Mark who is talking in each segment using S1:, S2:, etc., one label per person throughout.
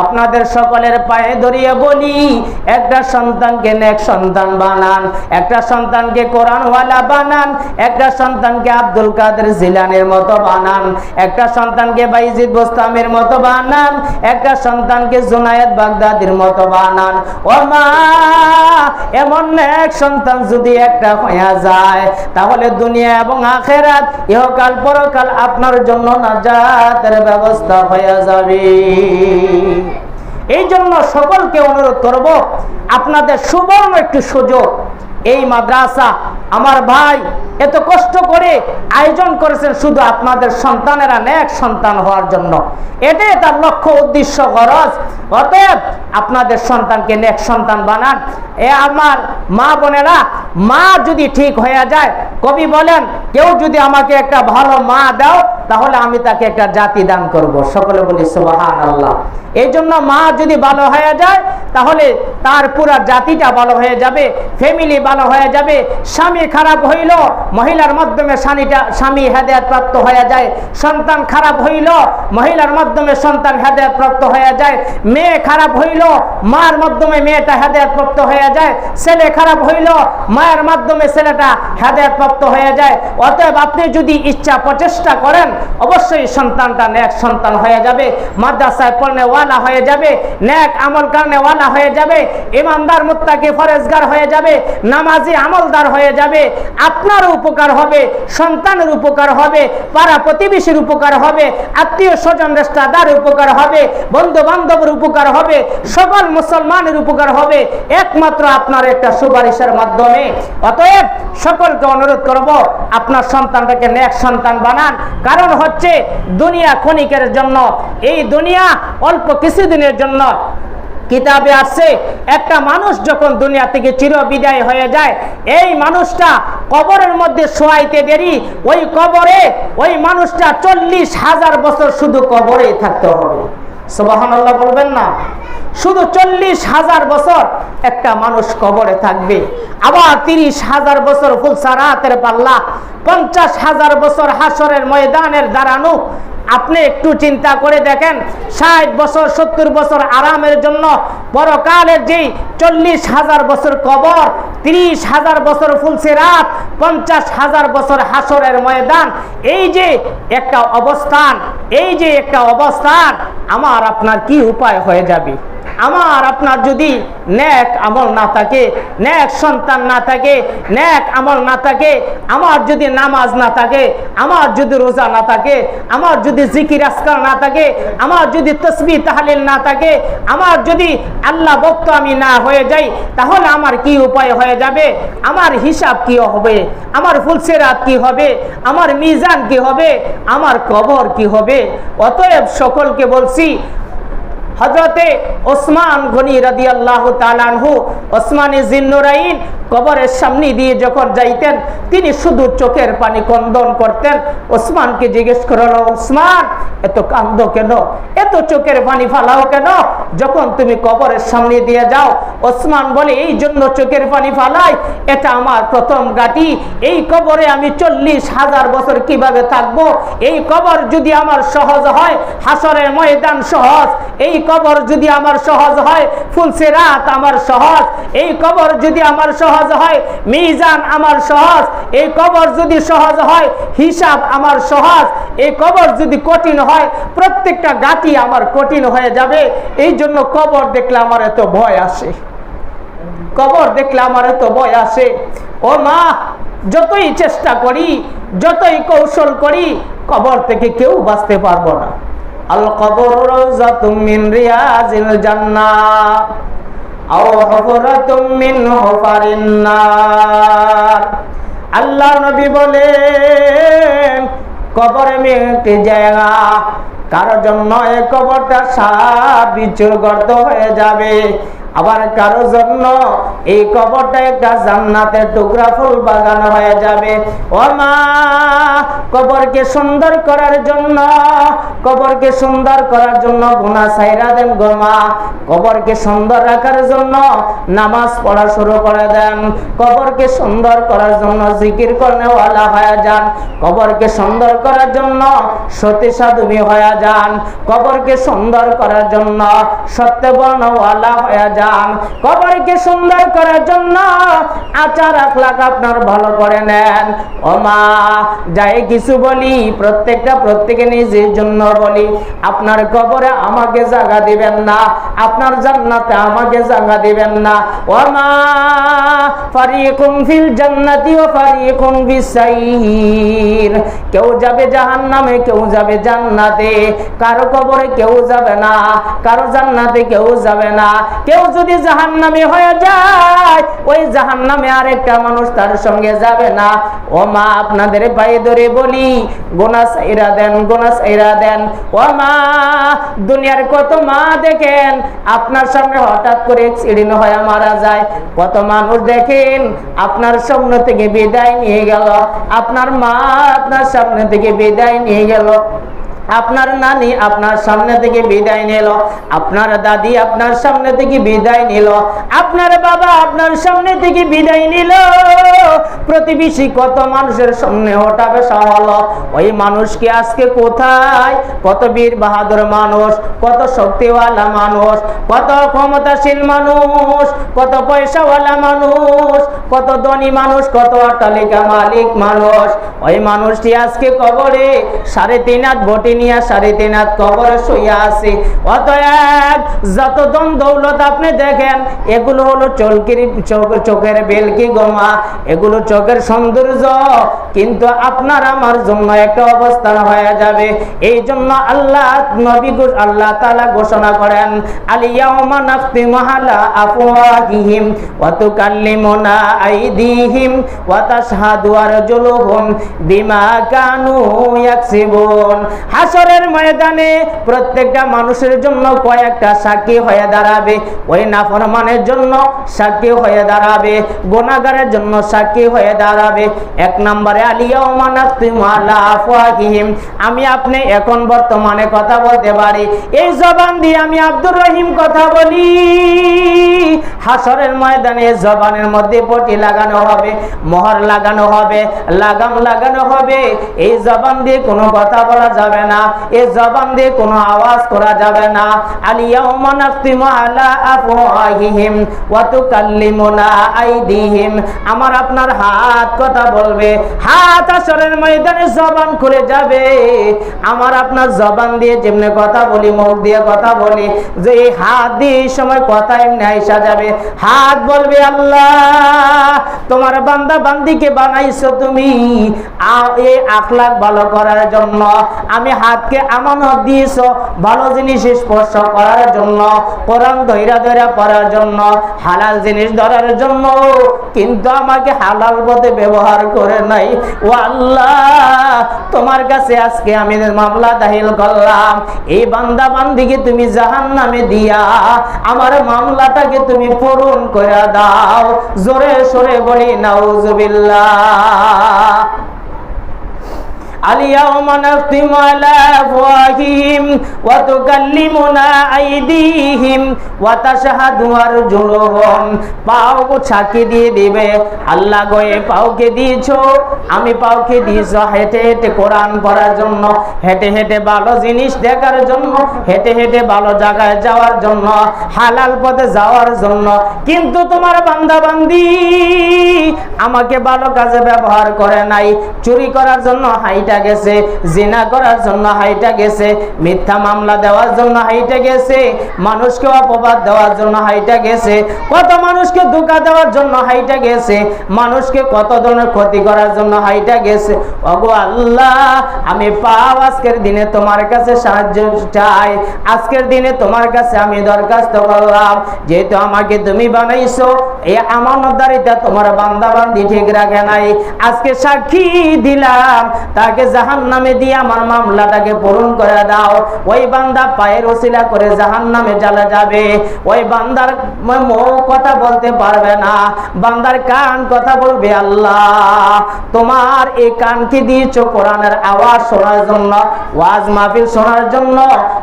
S1: আপনাদের সকলের পায়ে ধরিয়ে বলি, একটা সন্তানকে নেক সন্তান বানান, একটা সন্তানকে কোরআনওয়ালা বানান, একটা সন্তানকে আব্দুল কাদের জিলানের মতো বানান, একটা সন্তানকে বাইজিদ বোস্তামের মতো বানান, একটা সন্তানকে বাগদাদির মতো বানান। ও মা, এমন এক সন্তান যদি একটা হয়ে যায়, তাহলে দুনিয়া এবং আখেরাত ইহকাল পরকাল আপনার জন্য নাজাতের ব্যবস্থা হয়ে যাবে। এই জন্য সকলকে অনুরোধ করব আপনাদের সুবর্ণ একটি সুযোগ। এই মাদ্রাসা আমার ভাই এত কষ্ট করে আয়োজন করেছেন শুধু আপনাদের সন্তানেরা, নেক সন্তান হওয়ার জন্য। এটাই তার লক্ষ্য, উদ্দেশ্য, খরচ। অতএব আপনাদের সন্তানকে নেক সন্তান বানান। এ আমার মা বোনেরা, মা যদি ঠিক হয়ে যায়, কবি বলেন, কেউ যদি আমাকে একটা ভালো মা দাও, তাহলে আমি তাকে একটা জাতি দান করব। সকলে বলি সুবাহান আল্লাহ এই জন্য মা যদি ভালো হয়ে যায়, তাহলে তার পুরা জাতিটা ভালো হয়ে যাবে ফ্যামিলি ভালো হয়ে যাবে, স্বামী খারাপ হইল মহিলার মাধ্যমে স্বামীটা স্বামী হেদায়ত প্রাপ্ত হয়ে যায়, সন্তান খারাপ হইল, মহিলার মাধ্যমে সন্তান হেদায়ত প্রাপ্ত হয়ে যায়, মেয়ে খারাপ হইল, মার মাধ্যমে মেয়েটা হেদায়ত প্রাপ্ত হয়ে যায়, ছেলে খারাপ হইল, মায়ের মাধ্যমে ছেলেটা হেদায়ত প্রাপ্ত হয়ে যায়। অতএব আপনি যদি ইচ্ছা প্রচেষ্টা করেন, অবশ্যই সন্তানটা ন্যাক সন্তান হয়ে যাবে, মাদ্রাসায় পড়নে ওয়ালা হয়ে যাবে ন্যাক আমল কারণে ওয়ালা হয়ে যাবে, ইমানদার মুত্তাকি ফরেজগার হয়ে যাবে, নামাজি আমলদার হয়ে যাবে আপনার উপকার হবে, সন্তানের উপকার হবে, পাড়া প্রতিবেশীর উপকার হবে, আত্মীয় স্বজন, রেস্তাদার উপকার হবে বন্ধু বান্ধবের উপকার হবে, সকল মুসলমানের উপকার হবে, একমাত্র আপনার একটা সুপারিশের মাধ্যমে। অতএব সকলকে অনুরোধ করব, আপনার সন্তানটাকে নেক সন্তান বানান। কারণ হচ্ছে দুনিয়া ক্ষণিকের জন্য, এই দুনিয়া অল্প কিছুদিনের জন্য কিতাবে আসছে একটা মানুষ যখন দুনিয়া থেকে চির বিদায় হয়ে যায়, এই মানুষটা কবরের মধ্যে শোয়াইতে দেরি, ওই কবরে ওই মানুষটা চল্লিশ হাজার বছর শুধু কবরেই থাকতে হবে। বলবেন না। শুধু চল্লিশ হাজার বছর একটা মানুষ কবরে থাকবে। আবার তিরিশ হাজার বছর ফুলসারাতের পাল্লা, পঞ্চাশ হাজার বছর হাসরের ময়দানের দাঁড়ানো আপনি একটু চিন্তা করে দেখেন, ষাট বছর, সত্তর বছর আরামের জন্য পরকালের যেই চল্লিশ হাজার বছর কবর, ত্রিশ হাজার বছর ফুলসে রাত, পঞ্চাশ হাজার বছর হাসরের ময়দান, এই যে একটা অবস্থান, এই যে একটা অবস্থান, আমার আপনার কি উপায় হয়ে যাবে? আমার আপনার যদি ন্যাক আমল না থাকে ন্যাক সন্তান না থাকে ন্যাক আমল না থাকে, আমার যদি নামাজ না থাকে, আমার যদি রোজা না থাকে, আমার যদি জিকির আসকার না থাকে, আমার যদি তসবি তাহলিল না থাকে, আমার যদি আল্লাহ ভক্ত আমি না হয়ে যাই, তাহলে আমার কি উপায় হয়ে যাবে? আমার হিসাব কি হবে? আমার ফুলসেরাত কি হবে? আমার মিজান কি হবে? আমার কবর কি হবে? অতএব সকলকে বলছি হজরতে ওসমান গনি রাদি আল্লাহ তালানহু ওসমানে জিন্নুরাইন কবরের সামনে দিয়ে যখন যাইতেন, তিনি শুধু চোখের পানি কন্দন করতেন। ওসমানকে জিজ্ঞেস করল, ওসমান, এত কান্দ কেন? এত চোখের পানি ফালাও কেন? যখন তুমি কবরের সামনে দিয়ে যাও, ওসমান বলে, এই জন্য চোখের পানি ফালাই, এটা আমার প্রথম গাটি এই কবরে আমি চল্লিশ হাজার বছর কীভাবে থাকব? এই কবর যদি আমার সহজ হয়, হাসরের ময়দান সহজ। এই কবর যদি আমার সহজ হয় ফুলসে রাত আমার সহজ। এই কবর যদি আমার সহজ হয়, মিজান আমার সহজ। এই কবর যদি সহজ হয়, হিসাব আমার সহজ। এই কবর যদি কঠিন হয়, প্রত্যেকটা গাটি আমার কঠিন হয়ে যাবে। এই জন্য কবর দেখলে আমার এত ভয় আসে। কবর দেখলে আমার এত ভয় আসে। ও মা, যতই চেষ্টা করি, যতই কৌশল করি, কবর থেকে কেউ বাঁচতে পারব না। আল কবর রওজাতুম মিন রিয়াজিল জান্নাহ আও হুফরাতুম মিন হুফারিন নার। আল্লাহ নবী বলেন, কবর একটি জায়গা কারও জন্য এই কবরটা সাপ গর্ত হয়ে যাবে। আবার কারও জন্য এই কবরটা একটা জান্নাতের টুকরা ফুল বাগান হয়ে যাবে। ও মা কবরকে সুন্দর করার জন্য, কবরকে সুন্দর করার জন্য গুনাহ সাইরা দেন গো মা। কবরকে সুন্দর রাখার জন্য নামাজ পড়া শুরু করে দেন। কবরকে সুন্দর করার জন্য জিকির করেওয়ালা হয়ে যান। কবরকে সুন্দর করার জন্য সতী সাধুবী হয়ে যান, কবরকে সুন্দর করার জন্য, সত্যবর্ণওয়ালা হয়ে যান। কবরকে সুন্দর করার জন্য আচার আখলাক আপনার ভালো করে নেন। ও মা, যাই কিছু বলি, প্রত্যেকটা প্রত্যেকে নিজের জন্য বলি। আপনার কবরে আমাকে জায়গা দিবেন না, আপনার জান্নাতে আমাকে জায়গা দিবেন না। ও মা ফারিকুম ফিল জান্নাতি ও ফারিকুম বিসাইর কেউ যাবে জাহান্নামে, কেউ যাবে জান্নাতে। কারও কবরে কেউ যাবে না, কারও জান্নাতে কেউ যাবে না। কেউ যদি জাহান্নামে হয়ে যায়, ওই জাহান্নামে আরেকটা মানুষ তার সঙ্গে যাবে না। ও মা আপনাদের পায়ে ধরে বলি, গোনা সাইরা দেন, গোনা সাইরা দেন। ও মা দুনিয়ার কত মা দেখেন, আপনার সামনে হঠাৎ করে অ্যাক্সিডেন্ট হয়ে মারা যায়। কত মানুষ দেখেন, আপনার সামনে থেকে বিদায় নিয়ে গেল। আপনার মা আপনার সামনে থেকে বিদায় নিয়ে গেল। আপনার নানি আপনার সামনে থেকে বিদায় নিল। আপনার দাদি আপনার সামনে থেকে বিদায় নিল। আপনার বাবা আপনার সামনে থেকে বিদায় নিল। প্রতিবেশী কত মানুষের সামনে ওঠাবে হলো। ওই মানুষকে আজকে কোথায়? কত বীর বাহাদুর মানুষ, কত শক্তিওয়ালা মানুষ, কত ক্ষমতাশীল মানুষ, কত পয়সাওয়ালা মানুষ, কত ধনী মানুষ, কত অট্টালিকা মালিক মানুষ। ওই মানুষটি আজকে কবরে সাড়ে তিন হাত বটি নিয়ে সাড়ে তিন হাত কবরে শুয়ে আছে। অতএব যত দম দৌলত আপনি দেখেন, এগুলো হলো চলকির চোখ- চোখের বেলকি গোমা, এগুলো চোখের সৌন্দর্য। কিন্তু আপনার আমার জন্য একটা অবস্থান হয়ে যাবে। এই জন্য আল্লাহ নবী আল্লাহ তাআলা ঘোষণা করেন আলিয়াউমা নাখতিমু আলা আফওয়াহিহিম ওয়া তুকাল্লিমুনা আইদিহিম ওয়া তাশহাদু আরজুলুহুম বিমা কানু ইয়াকসিবুন। হাসরের ময়দানে প্রত্যেকটা মানুষের জন্য কয়েকটা সাক্ষী হয়ে দাঁড়াবে। ওই নাফরমানের জন্য সাক্ষী হয়ে দাঁড়াবে, গুনাহগারের জন্য সাক্ষী হয়ে দাঁড়াবে। এক নম্বরে আমি আপনি এখন বর্তমানে কথা বলতে পারি। এই জবান দিয়ে আমি আব্দুর রহিম কথা বলি। হাসরের ময়দানে জবানের মধ্যে পটি লাগানো হবে, মোহর লাগানো হবে, লাগাম লাগানো হবে। এই জবান দিয়ে কোনো কথা বলা যাবে না, এই জবান দিয়ে কোনো আওয়াজ করা যাবে না। আমার আপনার হাত কথা বলবে হাত আসরের ময়দানে জবান খুলে যাবে। আমার আপনার জবান দিয়ে যেমনি কথা বলি, মুখ দিয়ে কথা বলি, যে এই হাত দিয়ে এই সময় কথা এমনি আইসা যাবে। হাত বলবে, আল্লাহ, তোমার বান্দা বান্দিকে বানাইছো তুমি। এই আখলাক ভালো করার জন্য, আমি হাতকে আমানত দিয়েছ, ভালো জিনিস স্পর্শ করার জন্য, কোরআন ধৈরা ধৈরা পড়ার জন্য, হালাল জিনিস ধরার জন্য। কিন্তু আমাকে হালাল পথে ব্যবহার করে নাই। ও তোমার কাছে আজকে আমি মামলা দাখিল করলাম, এই বান্দা বান্দিকে তুমি জাহান নামে দিয়া আমার মামলাটাকে তুমি পূরণ করে দাও। জোরে সোরে বলি, নাউজুবিল্লাহ। اليوم نختم على أفواههم وتكلمنا أيديهم وتشهد أرجلهم পাও ছাকি দিয়ে দিবে আল্লাহ গয়ে পাওকে দিয়েছো আমি পাওকে দিয়েছো হেঁটে হেঁটে কোরআন পড়ার জন্য হেঁটে হেঁটে ভালো জিনিস দেখার জন্য হেঁটে হেঁটে ভালো জায়গায় যাওয়ার জন্য হালাল পথে যাওয়ার জন্য কিন্তু তোমার বান্দা বান্দি আমাকে ভালো কাজে ব্যবহার করে নাই চুরি করার জন্য হাইটা গেছে, জিনা করার জন্য হাইটা গেছে, মিথ্যা মামলা দেওয়ার জন্য হাইটা গেছে, মানুষকে অপবাদ দেওয়ার জন্য হাইটা গেছে, কত মানুষকে ধোকা দেওয়ার জন্য হাইটা গেছে, মানুষকে কত ধরনের ক্ষতি করার জন্য হাইটা গেছে। ওগো আল্লাহ, আমি পাও আজকের দিনে তোমার কাছে সাহায্য চাই। আজকের দিনে তোমার কাছে আমি দরখাস্ত করলাম, যেহেতু আমাকে তুমি বানাইছো এই আমানতদারিটা তোমার বান্দা বান্দি ঠিক রাখে নাই। আজকে সাক্ষী দিলাম, তাকে তাকে জাহান নামে দিয়ে আমার মামলাটাকে পূরণ করে দাও। ওই বান্দা পায়ের ওসিলা করে জাহান নামে জ্বালা যাবে। ওই বান্দার মো কথা বলতে পারবে না। বান্দার কান কথা বলবে, আল্লাহ, তোমার এই কানকে দিয়েছ কোরআনের আওয়াজ শোনার জন্য, ওয়াজ মাহফিল শোনার জন্য।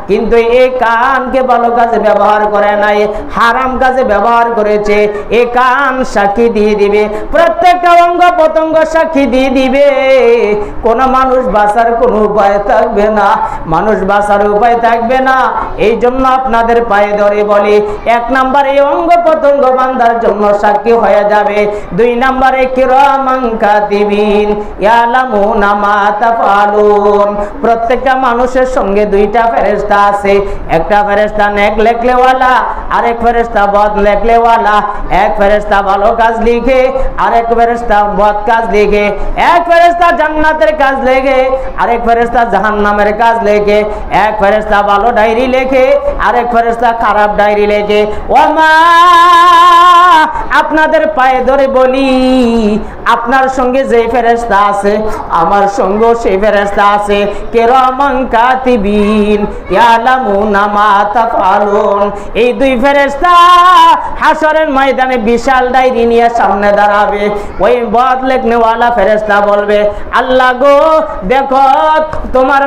S1: কিন্তু এই কানকে ভালো কাজে ব্যবহার করে নাই, হারাম কাজে ব্যবহার করেছে, এ কান সাক্ষী দিয়ে দিবে, প্রত্যেকটা অঙ্গ প্রত্যঙ্গ সাক্ষী দিয়ে দিবে। কোন মানুষ বাঁচার কোনো উপায় থাকবে না, মানুষ বাঁচার উপায় থাকবে না। এই জন্য আপনাদের পায়ে ধরে বলি, এক নাম্বার এই অঙ্গ প্রত্যঙ্গ বান্দার জন্য সাক্ষী হয়ে যাবে, দুই নাম্বারে কিরামান কাতিবিন ইয়ালামুনা মা তাফালুন প্রত্যেকটা মানুষের সঙ্গে দুইটা ফেরেশতা আছে। একটা ফেরেশতা নেক লেখলেওয়ালা, আরেক ফেরেশতা বদ লেখলেওয়ালা। এক ফেরেশতা ভালো কাজ লিখে, আরেক ফেরেশতা বদ কাজ লিখে। এক ফেরেশতা জান্নাতের কাজ লেখে, আরেক ফেরেশতা জাহান্নামের কাজ লেখে। এক ফেরেশতা ভালো ডায়েরি লেখে, আরেক ফেরেশতা খারাপ ডায়েরি লেখে। ও মা আপনাদের পায়ে ধরে বলি, আপনার সঙ্গে যে ফেরেস্তা আছে, আমার সঙ্গে সেই ফেরেস্তা আছে। কেরামান কাতিবিন এই দুই ফেরেশতা হাসরের ময়দানে বিশাল ডায়েরি নিয়ে সামনে দাঁড়াবে। ওই বলবে, আল্লাহ গো, দেখো, তোমার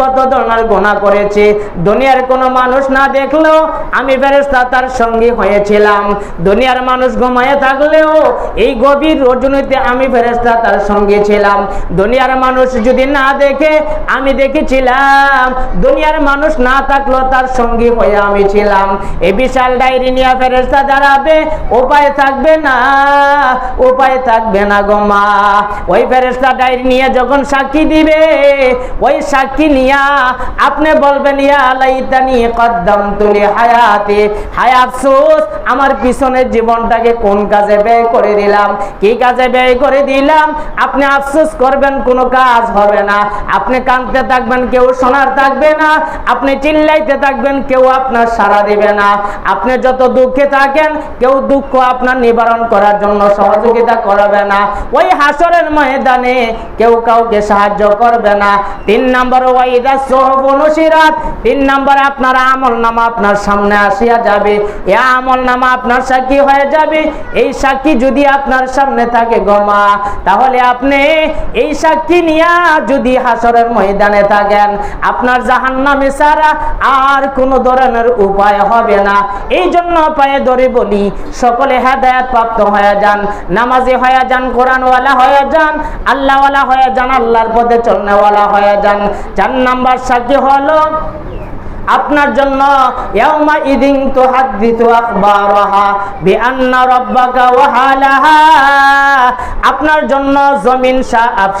S1: কত ধরনের গোনা করেছে। দুনিয়ার কোনো মানুষ না দেখলেও আমি ফেরেশতা তার সঙ্গী হয়েছিলাম। দুনিয়ার মানুষ ঘুমায় থাকলেও এই গভীর রজনীতে আমি ফেরেশতা তার সঙ্গে ছিলাম। দুনিয়ার মানুষ যদি না দেখে, আমি দেখেছিলাম। দুনিয়ার মানুষ না থাকলেও তার সঙ্গী হয়ে আমি ছিলাম। এই বিশাল ডায়েরি নিয়ে ফেরেশতা দাঁড়াবে। উপায় থাকবে না, উপায় থাকবে না গো মা। ওই ফেরেশতা ডায়েরি নিয়ে যখন সাক্ষী দিবে, ওই সাক্ষী নিয়া আপনি বলবেন, ইয়া লাইতানি কদ্দাম তুলি হায়াতে হায় আফসোস, আমার পিছনের জীবনটাকে কোন কাজে ব্যয় করে দিলাম? কি কাজে ব্যয় করে দিলাম? আপনি আফসোস করবেন, কোনো কাজ হবে না। আপনি কাঁদতে থাকবেন, কেউ শোনার থাকবে না। আপনি চিল্লাইতে থাকবেন, কেউ আপনার সাড়া দিবে না। আপনি যত দুঃখে থাকেন, কেউ দুঃখ আপনার নিবারণ করার জন্য সহযোগিতা করবে না। ওই হাসরের ময়দানে কেউ কাউকে সাহায্য করবে না। তিন নম্বর, ওয়াইদা সোহব নসিরাত। তিন নম্বর, আপনার আমল নামা আপনার সামনে আসিয়া যাবে। এ আমল নামা আপনার সাক্ষী হয়ে যাবে। এই সাক্ষী যদি আপনার সামনে থাকে গমা তাহলে আপনি এই সাক্ষী নিয়া যদি হাসরের ময়দানে থাকেন, আপনার জাহান্নামে ছাড়া আর কোনো ধরনের উপায় হবে না। এই জন্য পায়ে ধরে বলি, সকলে হেদায়াত প্রাপ্ত হয়ে যান, নামাজে হয়ে যান, কোরআনওয়ালা হয়ে যান, আল্লাহওয়ালা হয়ে যান, আল্লাহর পথে চলনেওয়ালা হয়ে যান। চার নাম্বার সাক্ষী হলো আপনার জন্য ইয়াউমা ইদিন তুহাদ্দিসু আখবারাহা বিআন্না রাব্বাকা ওয়া হালাহা আপনার জন্য জমিন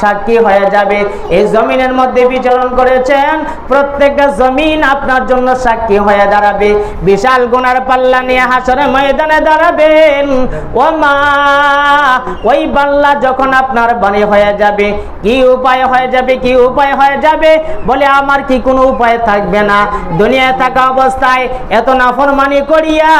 S1: সাক্ষী হয়ে যাবে। এই জমিনের মধ্যে বিচরণ করেছেন, প্রত্যেকটা জমিন আপনার জন্য সাক্ষী হয়ে দাঁড়াবে। বিশাল গুনার পাল্লা নিয়ে হাসরে ময়দানে দাঁড়াবেন। ও মা ওই বাল্লা যখন আপনার বাণী হয়ে যাবে, কি উপায় হয়ে যাবে, কি উপায় হয়ে যাবে? বলে, আমার কি কোনো উপায় থাকবে না? দুনিয়ায় থাকা অবস্থায় এত নাফরমানি করিয়া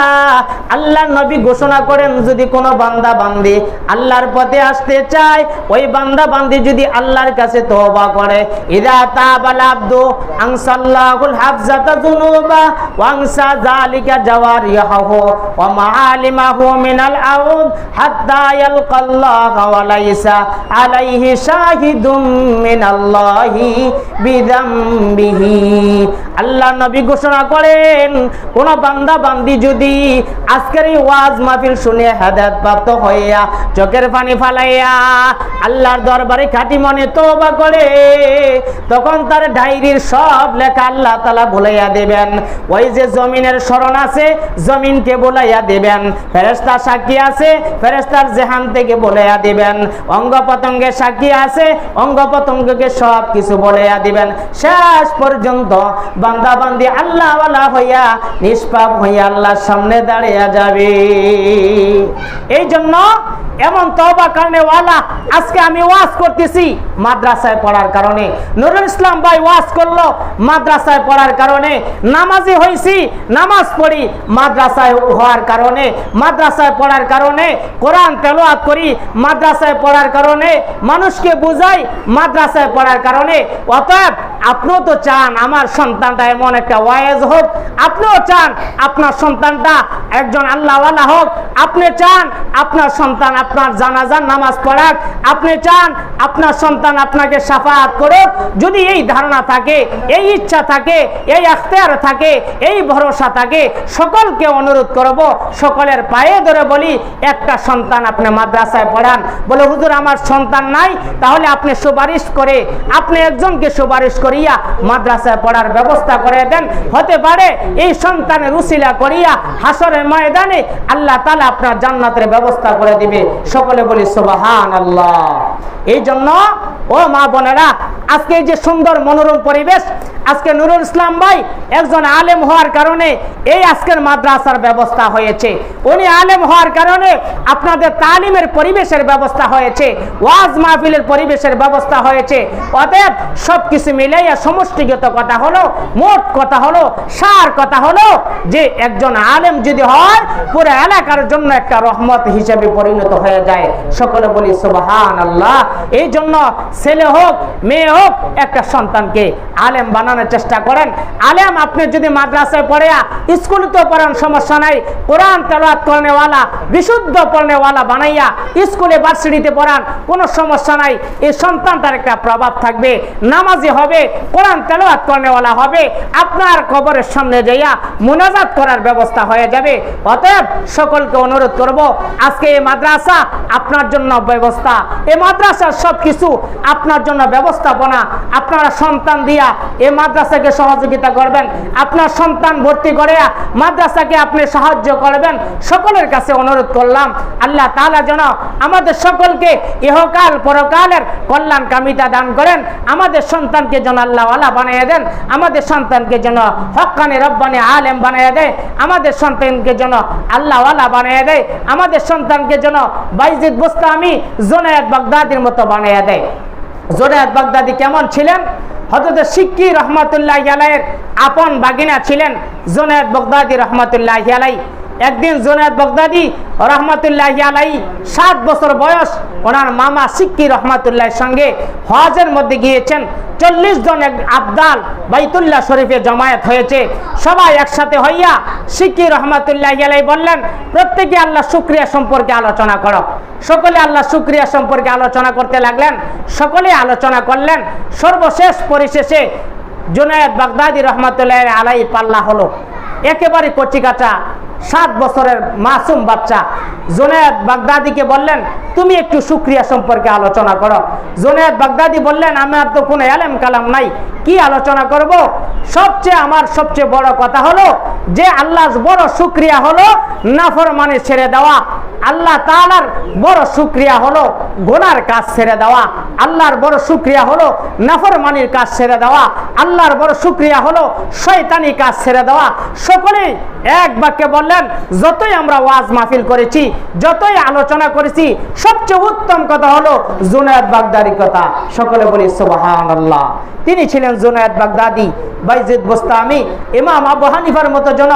S1: আল্লাহর নবী ঘোষণা করেন, যদি কোনো বান্দা বান্দি আল্লাহর পথে আসতে চায়, ওই বান্দা বান্দি যদি আল্লাহর কাছে তওবা করে, ইদা তাবাল আব্দু আনসাল্লাহুল হাফজাতা যুনুবা ওয়াংসা যালিকা জাওয়ারিহু ওয়া মাআলিমাহু মিনাল আউদ হাত্তা ইয়ালকাল্লাহ ওয়া লাইসা আলাইহি শাহিদুম মিনাল্লাহি বিযামবিহি। আল্লাহ নবী ঘোষণা করেন, কোন বান্দা বান্দি যদি আজকের এই ওয়াজ মাহফিল শুনে হেদায়েত প্রাপ্ত হইয়া চোখের পানি ফালাইয়া আল্লাহর দরবারে খাঁটি মনে তওবা করে, তখন তার ডায়েরির সব লেখা আল্লাহ তাআলা ভুলাইয়া দেবেন। ওই যে জমিনের স্মরণ আছে, জমিনকে বলাইয়া দেবেন। ফেরেশতা সাক্ষী আছে, ফেরেশতার জেহান থেকে বলাইয়া দিবেন। অঙ্গ প্রত্যঙ্গে সাক্ষী আছে অঙ্গ প্রত্যঙ্গকে সব কিছু বলাইয়া দিবেন। শেষ পর্যন্ত বান্দা বান্দি আল্লাহওয়ালা হইয়া, নিষ্পাপ হইয়া আল্লাহর সামনে দাঁড়িয়ে যাবে। এই জন্য এমন তবা কারণে ওয়ালা আজকে আমি ওয়াজ করতেছি মাদ্রাসায় পড়ার কারণে। নুরুল ইসলাম ভাই ওয়াজ করল মাদ্রাসায় পড়ার কারণে। নামাজি হইছি, নামাজ পড়ি মাদ্রাসায় হওয়ার কারণে। মাদ্রাসায় পড়ার কারণে, কোরআন তেলাওয়াত করি মাদ্রাসায় পড়ার কারণে। মানুষকে বুঝাই মাদ্রাসায় পড়ার কারণে। অতএব আপনিও তো চান আমার সন্তানটা এমন একটা ওয়াইজ হোক, আপনিও চান আপনার সন্তানটা একজন আল্লাহওয়ালা হোক, আপনি চান আপনার সন্তান আপনার জানাজার নামাজ পড়াক, আপনি চান আপনার সন্তান আপনাকে সাফাত করুক, যদি এই ধারণা থাকে, এই ইচ্ছা থাকে, এই আখতিয়ার থাকে, এই ভরসা থাকে, সকলকে অনুরোধ করব, সকলের পায়ে ধরে বলি, একটা সন্তান আপনি মাদ্রাসায় পড়ান, বলে হুজুর আমার সন্তান নাই, তাহলে আপনি সুপারিশ করে, আপনি একজনকে সুপারিশ করিয়া মাদ্রাসায় পড়ার ব্যবস্থা করে দেন। হতে পারে এই সন্তানের উসিলা করিয়া হাসরের ময়দানে আল্লাহ তালা আপনার জান্নাতের ব্যবস্থা করে দিবে। সকলে বলি সুবাহান আল্লাহ এই জন্য ও মা বোনেরা, আজকে যে সুন্দর মনোরম পরিবেশ, আজকে নুরুল ইসলাম ভাই একজন আলেম হওয়ার কারণে এই আজকের মাদ্রাসার ব্যবস্থা হয়েছে। উনি আলেম হওয়ার কারণে আপনাদের তালিমের পরিবেশের ব্যবস্থা হয়েছে, ওয়াজ মাহফিলের পরিবেশের ব্যবস্থা হয়েছে। অতএব সব কিছু মিলাইয়া সমষ্টিগত কথা হলো, মোট কথা হলো, সার কথা হলো, যে একজন আলেম যদি হয়, পুরো এলাকার জন্য একটা রহমত হিসেবে পরিণত হয়ে যায়। সকলে বলি সুবাহান আল্লাহ এই জন্য ছেলে হোক, মেয়ে হোক, একটা সন্তানকে আলেম বানানোর চেষ্টা করেন। আলেম আপনি যদি মাদ্রাসায় পড়ে স্কুলে তো পড়ান সমস্যা নাই, কোরআন তেলাওয়াত করেনেওয়ালা, বিশুদ্ধ পড়নেওয়ালা বানাইয়া, স্কুলে ভার্সিটিতে পড়ান, কোনো সমস্যা নাই। এই সন্তানটার একটা প্রভাব থাকবে। নামাজি হবে, কোরআন তেলাওয়াত করেনেওয়ালা হবে। আপনার কবরের সামনে যাইয়া মোনাজাত করার ব্যবস্থা হয়ে যাবে। অতএব সকলকে অনুরোধ করব, আজকে এই মাদ্রাসা আপনার জন্য ব্যবস্থা। এই মাদ্রাসার সব কিছু আপনার জন্য ব্যবস্থাপনা। আপনারা সন্তান দিয়া এই মাদ্রাসাকে সহযোগিতা করবেন। আপনার সন্তান ভর্তি করে মাদ্রাসাকে আপনি সাহায্য করবেন। সকলের কাছে অনুরোধ করলাম, আল্লাহ তাআলা যেন আমাদের সকলকে ইহকাল পরকালের কল্যাণ কামিতা দান করেন। আমাদের সন্তানকে যেন আল্লাহ আল্লাহ বানিয়ে দেন। আমাদের সন্তানকে যেন হকানে রব্বানে আলেম বানাইয়া দেয়, আমাদের সন্তানকে যেন আল্লাহ বানাইয়া দেয়, আমাদের সন্তানকে যেন বাইজিদ বোস্তামি জোনায়দ বাগদাদির মতো বানাইয়া দেয়। জোনায়দ বাগদাদি কেমন ছিলেন? হজরত সিক্কি রহমতুল্লাহ আলাইয়ের আপন বাগিনা ছিলেন, জোনায়দ বাগদাদি রহমতুল্লাহ আলাই একদিন জোনায়দ বগদাদি রহমতুল্লাহ আলাই সাত বছর বয়স ওনার মামা সিক্কি রহমতুল্লাহর সঙ্গে হজের মধ্যে গিয়েছেন। চল্লিশ জন আবদাল বাইতুল্লাহ শরীফে জমায়েত হয়েছে। সবাই একসাথে হইয়া সিক্কি রহমতুল্লাহ আলাই বললেন, প্রত্যেকে আল্লাহ শুক্রিয়া সম্পর্কে আলোচনা করো। সকলে আল্লাহ শুক্রিয়া সম্পর্কে আলোচনা করতে লাগলেন। সকলে আলোচনা করলেন। সর্বশেষ পরিশেষে জুনায়দ বাগদাদি রহমতুল্লাহ আলাই পাল্লা হলো। একেবারে কচিকাচা সাত বছরের মাসুম বাচ্চা জোনায়দ বাগদাদিকে বললেন, তুমি একটু সুক্রিয়া সম্পর্কে আলোচনা করো। জোনায়দ বাগদাদি বললেন, আমার তো কোনো এলেম কালাম নাই, কি আলোচনা করব? সবচেয়ে আমার সবচেয়ে বড় কথা হলো যে আল্লাহ বড় সুক্রিয়া হলো নাফরমানি ছেড়ে দেওয়া। আল্লাহ তাআলার বড় সুক্রিয়া হলো গোনার কাজ ছেড়ে দেওয়া। আল্লাহর বড় সুক্রিয়া হলো নাফরমানির কাজ ছেড়ে দেওয়া। আল্লাহর বড় সুক্রিয়া হলো শয়তানি কাজ ছেড়ে দেওয়া। সকলেই এক বাক্যে বললেন, যতই আমরা ওয়াজ মাহফিল করেছি যতই আলোচনা করেছি, সবচেয়ে উত্তম কথা হলো জুনায়দ বাগদারি কথা। সকলে বলি সুবহানাল্লাহ। তিনি ছিলেন জুনায়দ বাগদাদি, বাইজিদ বোস্তামি, ইমাম আবু হানিফার মতো যেন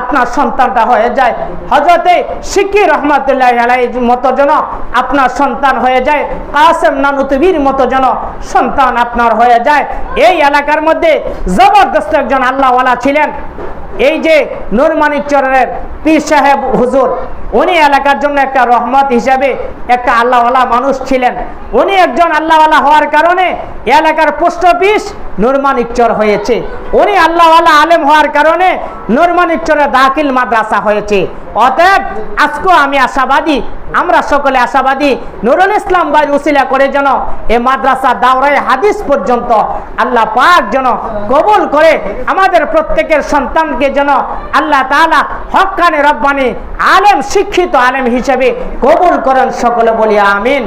S1: আপনার সন্তানটা হয়ে যায়। হজরতে শিকি রহমতুল্লাহ আলাই মতো যেন আপনার সন্তান হয়ে যায়। কাসেম নানুতবির মতো যেন সন্তান আপনার হয়ে যায়। এই এলাকার মধ্যে জবরদস্ত একজন আল্লাহওয়ালা ছিলেন। এই যে নুরমানিক চরের পীর সাহেব হুজুর, উনি এলাকার জন্য একটা রহমত হিসাবে একটা আল্লাহওয়ালা মানুষ ছিলেন। উনি একজন আল্লাহওয়ালা হওয়ার কারণে এলাকার পোস্ট অফিস নুরমানিক চর হয়েছে। উনি আল্লাহওয়ালা আলেম হওয়ার কারণে নুরমানিক চরে দাখিল মাদ্রাসা হয়েছে। অতএব আজকেও আমি আশাবাদী আমরা সকলে আশাবাদী, নুরুল ইসলাম ভাই উসিলা করে যেন এ মাদ্রাসা দাওরাই হাদিস পর্যন্ত আল্লাহ পাক যেন কবুল করে, আমাদের প্রত্যেকের সন্তানকে যেন আল্লাহ তালা হক্কানে রব্বানি আলেম, শিক্ষিত আলেম হিসেবে কবুল করেন সকলে বলি আমিন।